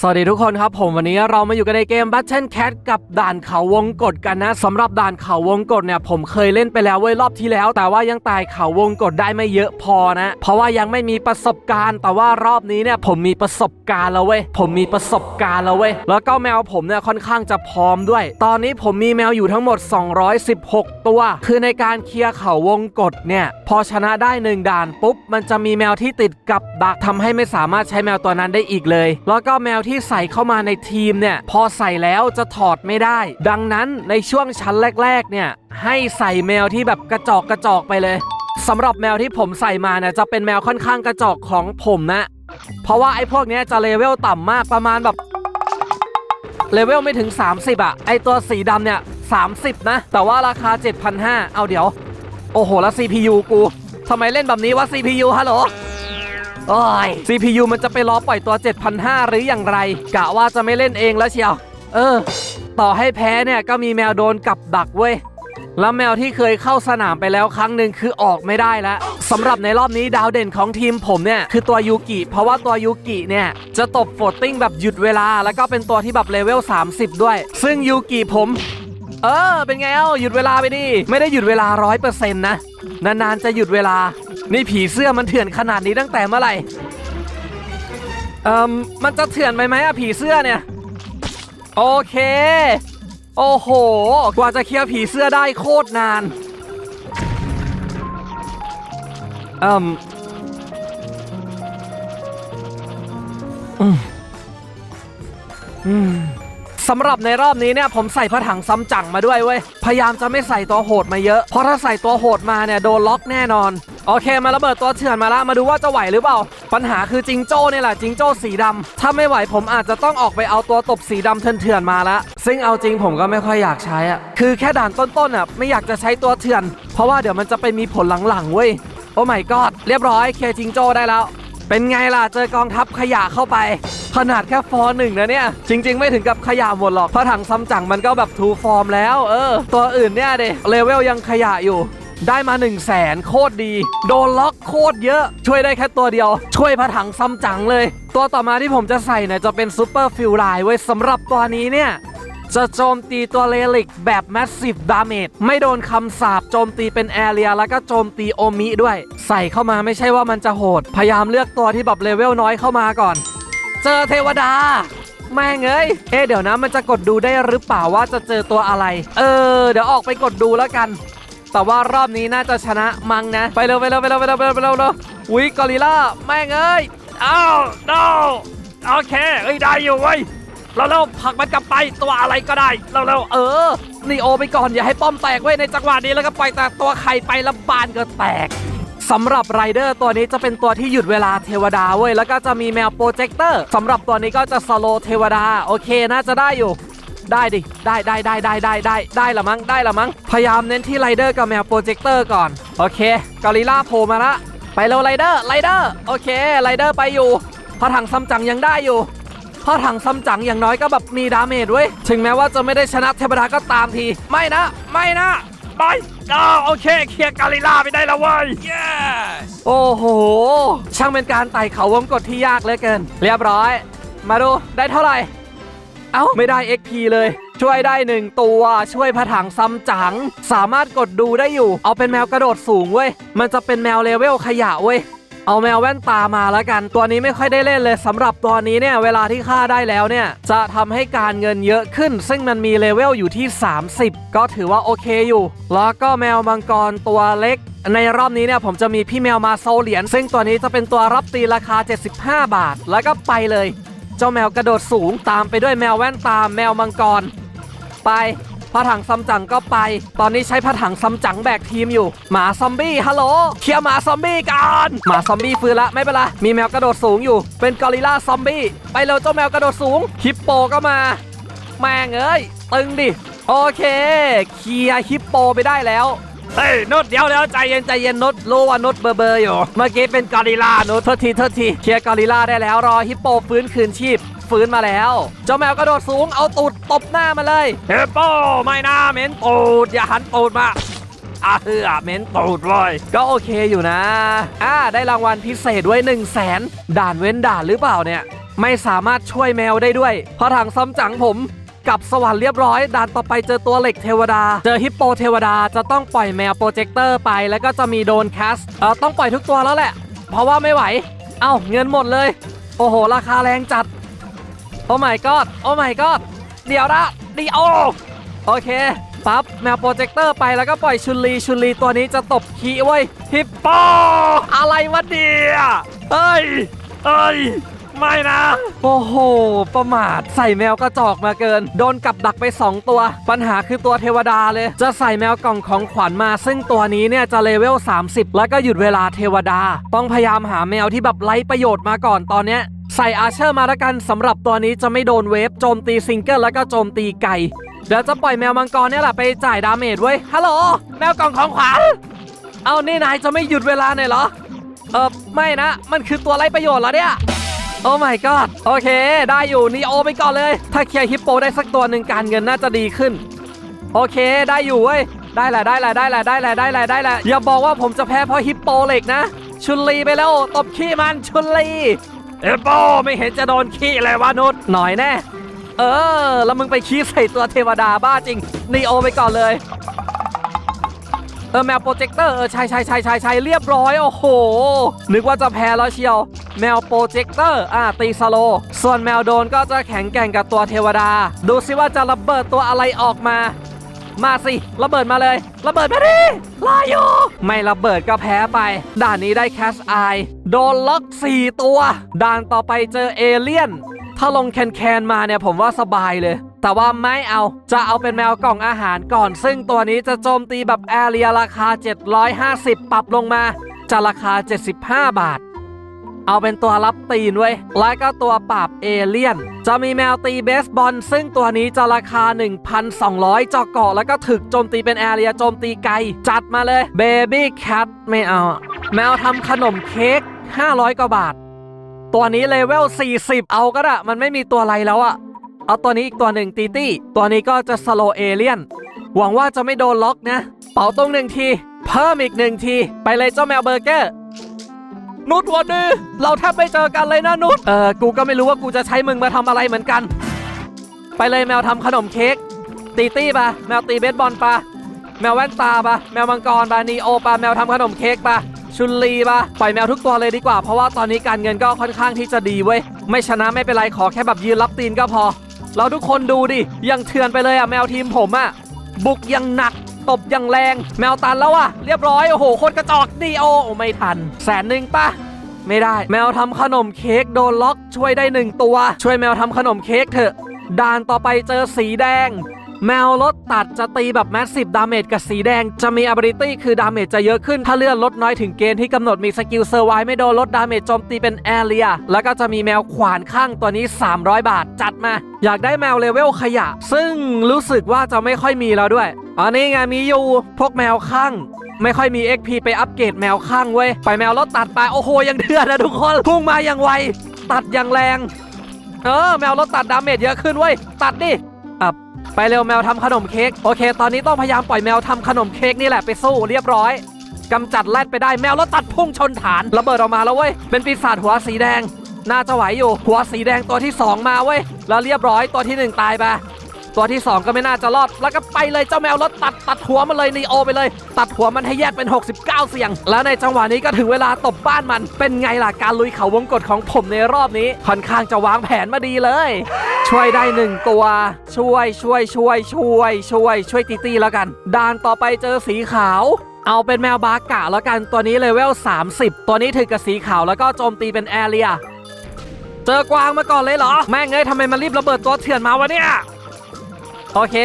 สวัสดีทุกคนครับผมวันนี้เรามาอยู่กันในเกม Battle Cat กับด่านเขาวงกฏกันนะสำหรับด่านเขาวงกฏเนี่ยผมเคยเล่นไปแล้วเว้ยรอบที่แล้ว แต่ว่ายังตายเขาวงกฏได้ไม่เยอะพอนะ เพราะว่ายังไม่มีประสบการณ์ แต่ว่ารอบนี้เนี่ยผมมีประสบการณ์แล้วเว้ยผมมีประสบการณ์แล้วเว้ยแล้วก็แมวผมเนี่ยค่อนข้างจะพร้อมด้วย ตอนนี้ผมมีแมวอยู่ทั้งหมด 216 ตัว คือในการเคลียร์เขาวงกฏเนี่ยพอชนะได้หนึ่งด่านปุ๊บมันจะมีแมวที่ติดกับดักทำให้ไม่สามารถใช้แมวตัวนั้นได้อีกเลย แล้วก็แมวที่ใส่เข้ามาในทีมเนี่ยพอใส่แล้วจะถอดไม่ได้ ดังนั้นในช่วงชั้นแรก ๆ เนี่ยให้ใส่แมวที่แบบกระจอกกระจอกไปเลยสำหรับแมวที่ผมใส่มาเนี่ยจะเป็นแมวค่อนข้างกระจอกของผมนะ เพราะว่าไอ้พวกเนี้ยจะเลเวลต่ำมากประมาณแบบเลเวลไม่ถึง 30อะไอตัวสีดำเนี่ย 30 นะ แต่ว่าราคา 7,500 เอาเดี๋ยว โอ้โห แล้ว CPU กูทำไมเล่นแบบนี้วะ CPU ฮัลโหล โอ้ย CPU มันจะไปรอปล่อยตัว 7,500 หรืออย่างไร กะว่าจะไม่เล่นเองแล้วเชียว เออ ต่อให้แพ้เนี่ยก็มีแมวโดนกับดักเว้ย แล้วแมวที่เคยเข้าสนามไปแล้วครั้งหนึ่งคือออกไม่ได้แล้วสำหรับในรอบนี้ดาวเด่นของทีมผมเนี่ย คือตัวยูกิ เพราะว่าตัวยูกิเนี่ย จะตบโฟตติ้งแบบหยุดเวลา แล้วก็เป็นตัวที่แบบเลเวล 30 ด้วย ซึ่งยูกิผมเออ เป็นไงเอ้าหยุดเวลาไปดิ ไม่ได้หยุดเวลาร้อยเปอร์เซ็นต์นะ นาน ๆ จะหยุดเวลา นี่ผีเสื้อมันเถื่อนขนาดนี้ตั้งแต่เมื่อไหร่ เอ่มมันจะเถื่อนไปไหมอะผีเสื้อเนี่ย โอเค โอ้โห กว่าจะเคลียร์ผีเสื้อได้โคตรนาน เอ่มอืมอืม สำหรับในรอบนี้เนี่ยผมใส่พระถังซ้ำจังมาด้วยเว้ย พยายามจะไม่ใส่ตัวโหดมาเยอะ เพราะถ้าใส่ตัวโหดมาเนี่ยโดนล็อกแน่นอน โอเคมาระเบิดตัวเถื่อนมาละมาดูว่าจะไหวหรือเปล่า ปัญหาคือจิงโจ้เนี่ยแหละจิงโจ้สีดำถ้าไม่ไหวผมอาจจะต้องออกไปเอาตัวตบสีดำเถื่อนๆมาละ ซึ่งเอาจริงผมก็ไม่ค่อยอยากใช้อะคือแค่ด่านต้นๆอะไม่อยากจะใช้ตัวเถื่อน เพราะว่าเดี๋ยวมันจะไปมีผลหลังๆเว้ยโอ้ my god เรียบร้อยเคจิงโจ้ได้แล้ว เป็นไงล่ะ เจอกองทัพขยะเข้าไป ขนาดแค่ฟอร์หนึ่งนะเนี่ย จริง ๆ ไม่ถึงกับขยะหมดหรอก เพราะถังซัมจั๋งมันก็แบบทูฟอร์มแล้ว เออ ตัวอื่นเนี่ยเดเลเวลยังขยะอยู่ได้มา 1 0 0 0 0แสนโคตรดี โดนล็อกโคตรเยอะ ช่วยได้แค่ตัวเดียว ช่วยพระถังซัมจั๋งเลย ตัวต่อมาที่ผมจะใส่เนี่ยจะเป็นซูเปอร์ฟิลไลน์ไว้สำหรับตัวนี้เนี่ย จะโจมตีตัวเลลิกแบบ Massive Damage ไม่โดนคำสาปโจมตีเป็นแอเรียแล้วก็โจมตีโอมิด้วย ใส่เข้ามาไม่ใช่ว่ามันจะโหด พยายามเลือกตัวที่แบบเลเวลน้อยเข้ามาก่อน เจอเทวดาแม่งเอ้ย เอ๊เดี๋ยวนะมันจะกดดูได้หรือเปล่าว่าจะเจอตัวอะไร เออ เดี๋ยวออกไปกดดูแล้วกัน แต่ว่ารอบนี้น่าจะชนะมังนะ ไปเร็วไปเร็วไปเร็วไปเร็วไปเร็วไปเร็วไปเร็ววิกอริล่าแม่งเอ้ย อ้าว no โอเคเอ้ยได้อยู่เว้ย เราเร็วๆผลักมันกลับไปตัวอะไรก็ได้เราเร็วๆเออนี่โอไปก่อนอย่าให้ป้อมแตกไว้ยในจังหวะนี้แล้วก็ปล่อยแต่ตัวไข่ไปแล้วบานก็แตกสำหรับไรเดอร์ตัวนี้จะเป็นตัวที่หยุดเวลาเทวดาเว้ยแล้วก็จะมีแมวโปรเจคเตอร์สำหรับตัวนี้ก็จะสโลเทวดาโอเคน่าจะได้อยู่ ได้ดิได้ได้ได้ได้ได้ได้ได้ละมั้งได้ละมั้งพยายามเน้นที่ไรเดอร์กับแมวโปรเจคเตอร์ก่อนโอเคกอริลล่าโผล่มาละไปเร็วไรเดอร์ไรเดอร์โอเคไรเดอร์ไปอยู่พอถังซัมจังยังได้อยู่ เพราถังซัมจังอย่างน้อยก็แบบมีดาเมจเว้ย ถึงแม้ว่าจะไม่ได้ชนะเทวดาก็ตามที ไม่นะ ไม่นะไปอ้าโอเค เคลียร์กาลิล่าไปได้แล้วเว้ย yes โอ้โห ช่างเป็นการไต่เขาวงกดที่ยากเหลือเกิน เรียบร้อย มาดู ได้เท่าไหร่ เอ้า ไม่ได้ XP เลย ช่วยได้หนึ่งตัว ช่วยผถังซัมจัง สามารถกดดูได้อยู่ เอาเป็นแมวกระโดดสูงเว้ย มันจะเป็นแมวเลเวลขยะเว้ย เอาแมวแว่นตามาแล้วกัน ตัวนี้ไม่ค่อยได้เล่นเลยสำหรับตัวนี้เนี่ยเวลาที่ฆ่าได้แล้วเนี่ยจะทำให้การเงินเยอะขึ้น ซึ่งมันมีเลเวลอยู่ที่ 30 ก็ถือว่าโอเคอยู่ แล้วก็แมวมังกรตัวเล็กในรอบนี้เนี่ยผมจะมีพี่แมวมาโซเหรียญซึ่งตัวนี้จะเป็นตัวรับตีราคา 75 บาท แล้วก็ไปเลย เจ้าแมวกระโดดสูงตามไปด้วยแมวแว่นตาแมวมังกร ไป พระถังซัมจั๋งก็ไป ตอนนี้ใช้พระถังซัมจั๋งแบกทีมอยู่ หมาซอมบี้ฮัลโหลเคลียร์หมาซอมบี้กันหมาซอมบี้ฟื้นละไม่เป็นไรมีแมวกระโดดสูงอยู่ เป็นกอริลลาซอมบี้ไปเร็วเจ้าแมวกระโดดสูงฮิปโปก็มาแม่งเอ้ยตึงดิโอเคเคลียร์ฮิปโปไปได้แล้วเฮ้ยนุชเดี๋ยวเดี๋ยวใจเย็นใจเย็นนุชรู้ว่านุชเบอร์เบอร์อยู่ เมื่อกี้เป็นกอริลลานุชโทษทีโทษทีเคลียร์กอริลลาได้แล้วรอฮิปโปฟื้นคืนชีพ ฟื้นมาแล้ว เจ้าแมวกระโดดสูงเอาตูดตบหน้ามาเลยเฮปโปไม่น่าเหม็นตูดอย่าหันตูดมาอะเออเหม็นตูดเลยก็โอเคอยู่นะ อ่าได้รางวัลพิเศษไว้1 0 0 0 0แสนด่านเว้นด่านหรือเปล่าเนี่ย ไม่สามารถช่วยแมวได้ด้วยพระถังซ้ำจังผมกลับสวรรค์เรียบร้อย ด่านต่อไปเจอตัวเหล็กเทวดา เจอฮิปโปเทวดาจะต้องปล่อยแมวโปรเจคเตอร์ไป แล้วก็จะมีโดนแคสเออต้องปล่อยทุกตัวแล้วแหละ เพราะว่าไม่ไหว เอ้าเงินหมดเลย โอ้โห ราคาแรงจัด โอ้ my god โอ้ my god เดี๋ยวนะดีโอโอเคปั๊บแมวโปรเจคเตอร์ไปแล้วก็ปล่อยชุนลีชุนลีตัวนี้จะตบขี้เว้ยฮิปโปอะไรวะเนี่ยเอ้ยเอ้ยไม่นะ โอ้โห ประมาทใส่แมวกระจอกมาเกิน โดนกับดักไป 2 ตัว ปัญหาคือตัวเทวดาเลย จะใส่แมวกล่องของขวัญมา ซึ่งตัวนี้เนี่ยจะเลเวล 30 แล้วก็หยุดเวลาเทวดา ต้องพยายามหาแมวที่แบบไร้ประโยชน์มาก่อนตอนเนี้ย ใส่อาเชอร์มาละกันสำหรับตัวนี้จะไม่โดนเวฟโจมตีซิงเกิลแล้วก็โจมตีไก่ เดี๋ยวจะปล่อยแมวมังกรเนี่ยแหละไปจ่ายดาเมจเว้ยฮัลโหลแมวกล่องของขวัญเอานี่นายจะไม่หยุดเวลาหน่อยเหรอ เออไม่นะ มันคือตัวไร้ประโยชน์เหรอเนี่ยโอ้ my god โอเค ได้อยู่นีโอไปก่อนเลย ถ้าเคลียร์ฮิปโปได้สักตัวหนึ่งการเงินน่าจะดีขึ้น โอเคได้อยู่เว้ยได้แหละได้แหละได้แหละได้แหละได้แหละได้แหละอย่าบอกว่าผมจะแพ้เพราะฮิปโปเหล็กนะ ชุนลีไปแล้วตบขี้มันชุนลี เอปโปไม่เห็นจะโดนขี้เลยวะนุชหน่อยแน่ เออ แล้วมึงไปขี้ใส่ตัวเทวดาบ้าจริงนีโอไปก่อนเลย เออแมวโปรเจคเตอร์เออใช่ใช่ใช่ใช่ใช่เรียบร้อย โอ้โห นึกว่าจะแพ้แล้วเชียว แมวโปรเจคเตอร์อะตีสโล ส่วนแมวโดนก็จะแข็งแกร่งกับตัวเทวดา ดูสิว่าจะระเบิดตัวอะไรออกมา มาสิ ระเบิดมาเลย ระเบิดมาดิลายู ไม่ระเบิดก็แพ้ไป ด่านนี้ได้แคสไอโดนล็อก 4 ตัว ด่านต่อไปเจอเอเลี่ยน ถ้าลงแคนแคนมาเนี่ยผมว่าสบายเลย แต่ว่าไม่เอาจะเอาเป็นแมวกล่องอาหารก่อน ซึ่งตัวนี้จะโจมตีแบบแอเรียราคา 750 ปรับลงมาจะราคา 75 บาท เอาเป็นตัวรับตีนไว้และก็ตัวปราบเอเลี่ยน จะมีแมวตีเบสบอล ซึ่งตัวนี้จะราคา 1,200เจาะเกาะแล้วก็ถึกโจมตีเป็นแอเรียโจมตีไกล จัดมาเลยเบบี้แคทไม่เอา แมวทำขนมเค้ก500กว่าบาท ตัวนี้เลเวล 40 เอาก็ได้มันไม่มีตัวอะไรแล้วอะเอาตัวนี้อีกตัวหนึ่งตีตี้ตัวนี้ก็จะสโลเอเลียนหวังว่าจะไม่โดนล็อกนะ เป่าตรงหนึ่งที เพิ่มอีกหนึ่งที ไปเลยเจ้าแมวเบอร์เกอร์ นุชวันนี้เราแทบไม่เจอกันเลยนะนุชเออกูก็ไม่รู้ว่ากูจะใช้มึงมาทำอะไรเหมือนกัน ไปเลยแมวทำขนมเค้กตีตี้ปะแมวตีเบสบอลปะแมวแว่นตาปะแมวมังกรปะนีโอปะแมวทำขนมเค้กปะชุนลีปะปล่อยแมวทุกตัวเลยดีกว่า เพราะว่าตอนนี้การเงินก็ค่อนข้างที่จะดีเว้ยไม่ชนะไม่เป็นไรขอแค่แบบยืนรับตีนก็พอเราทุกคนดูดิยังเถื่อนไปเลยอะแมวทีมผมอะบุกยังหนัก ตบยังแรง แมวตันแล้วอะเรียบร้อย โอ้โหโคนกระจอกดีโอโอไม่ทัน แสนหนึ่งปะไม่ได้ แมวทำขนมเค้กโดนล็อกช่วยได้หนึ่งตัว ช่วยแมวทำขนมเค้กเถอะ ด่านต่อไปเจอสีแดง แมวรถตัดจะตีแบบแมสซีฟดาเมจกับสีแดง จะมี ability คือดาเมจจะเยอะขึ้น ถ้าเลื่อนลดน้อยถึงเกณฑ์ที่กำหนดมีสกิลเซอร์ไวไม่โดนลดดาเมจโจมตีเป็นแอเรียแล้วก็จะมีแมวขวานข้างตัวนี้ 300 บาทจัดมา อยากได้แมวเลเวลขยะ ซึ่งรู้สึกว่าจะไม่ค่อยมีแล้วด้วย อันนี้ไงมีอยู่ พวกแมวข้าง ไม่ค่อยมี XP ไปอัปเกรดแมวข้างเว้ยไปแมวรถตัดไปโอ้โหยังเดือดนะทุกคนพุ่งมาอย่างไว ตัดอย่างแรง เออแมวรถตัดดาเมจเยอะขึ้นเว้ยตัดดิอะไปเร็วแมวทำขนมเค้กโอเค ตอนนี้ต้องพยายามปล่อยแมวทำขนมเค้กนี่แหละไปสู้เรียบร้อยกำจัดแรดไปได้แมวรถตัดพุ่งชนฐานระเบิดออกมาแล้วเว้ยเป็นปีศาจหัวสีแดงน่าจะไหวอยู่หัวสีแดงตัวที่สองมาเว้ยแล้วเรียบร้อยตัวที่หนึ่งตายไป ตัวที่ 2 ก็ไม่น่าจะรอด แล้วก็ไปเลยเจ้าแมวรถตัดตัดหัวมันเลยนีโอไปเลย ตัดหัวมันให้แยกเป็น 69 เสียง แล้วในจังหวะนี้ก็ถึงเวลาตบบ้านมัน เป็นไงล่ะการลุยเขาวงกฏของผมในรอบนี้ ค่อนข้างจะวางแผนมาดีเลย ช่วยได้หนึ่งตัว ช่วยช่วยช่วยช่วย ช่วย ช่วยตีตีแล้วกันด่านต่อไปเจอสีขาวเอาเป็นแมวบากะแล้วกันตัวนี้เลเวล 30 ตัวนี้ถือกับสีขาวแล้วก็โจมตีเป็นแอเรีย เจอกวางมาก่อนเลยเหรอ แม่งเอ้ยทำไมมันรีบระเบิดตัวเถื่อนมาวะเนี่ย โอเค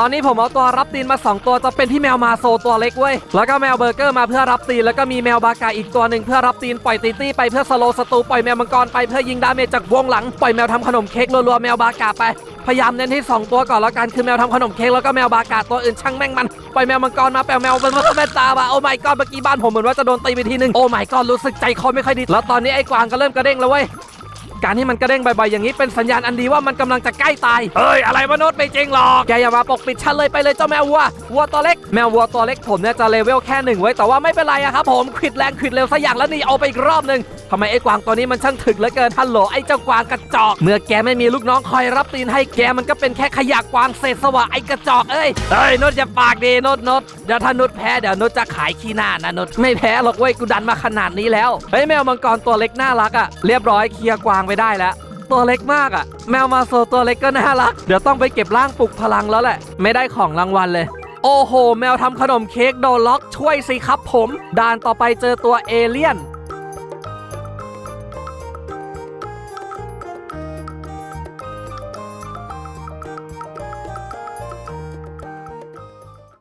ตอนนี้ผมเอาตัวรับตีนมา 2 ตัวจะเป็นที่แมวมาโซตัวเล็กเว้ย แล้วก็แมวเบอร์เกอร์มาเพื่อรับตีน แล้วก็มีแมวบากาอีกตัวหนึ่งเพื่อรับตีน ปล่อยตีตี้ไปเพื่อสโลว์ศัตรูปล่อยแมวมังกรไปเพื่อยิงดาเมจจากวงหลัง ปล่อยแมวทำขนมเค้กรัวๆแมวบากาไป พยายามเน้นที่2ตัวก่อนแล้วกันคือแมวทำขนมเค้กแล้วก็แมวบากาตัวอื่นช่างแม่งมัน ปล่อยแมวมังกรมาแปลแมวเป็นมันแม่ตาบะโอ้ my god เมื่อกี้บ้านผมเหมือนว่าจะโดนตีไปทีนึงโอ้ my god รู้สึกใจคอไม่ค่อยดีแล้วตอนนี้ไอ้กวางก็เริ่มกระเด้งแล้วเว้ย การที่มันกระเด้งบ่อยๆอย่างนี้เป็นสัญญาณอันดีว่ามันกำลังจะใกล้ตายเฮ้ยอะไรมนุษย์ไม่จริงหรอกแกอย่ามาปกปิดฉันเลยไปเลยเจ้าแมววัววัวตัวเล็กแมววัวตัวเล็กผมเนี่ยจะเลเวลแค่หนึ่งไว้แต่ว่าไม่เป็นไรอะครับผมขวิดแรงขวิดเร็วสักอย่างแล้วนี่เอาไปอีกรอบหนึ่ง ทำไมไอ้กวางตัวนี้มันช่างถึกเหลือเกินฮัลโหลไอ้เจ้ากวางกระจอก เมื่อแกไม่มีลูกน้องคอยรับตีนให้แกมันก็เป็นแค่ขยะกวางเศษสวะไอ้กระจอกเอ้ยเอ้ยนุชอย่าปากดีนุชนุชเดี๋ยวถ้านุชแพ้เดี๋ยวนุชจะขายขี้หน้านะนุชไม่แพ้หรอกเว้ยกูดันมาขนาดนี้แล้วเฮ้ยแมวมังกรตัวเล็กน่ารักอะเรียบร้อยเคลียร์กวางไปได้แล้วตัวเล็กมากอะ แมวมาโซตัวเล็กก็น่ารัก เดี๋ยวต้องไปเก็บร่างปลุกพลังแล้วแหละ ไม่ได้ของรางวัลเลย โอ้โห แมวทำขนมเค้กโดนล็อกช่วยสิครับผม ด่านต่อไปเจอตัวเอเลี่ยน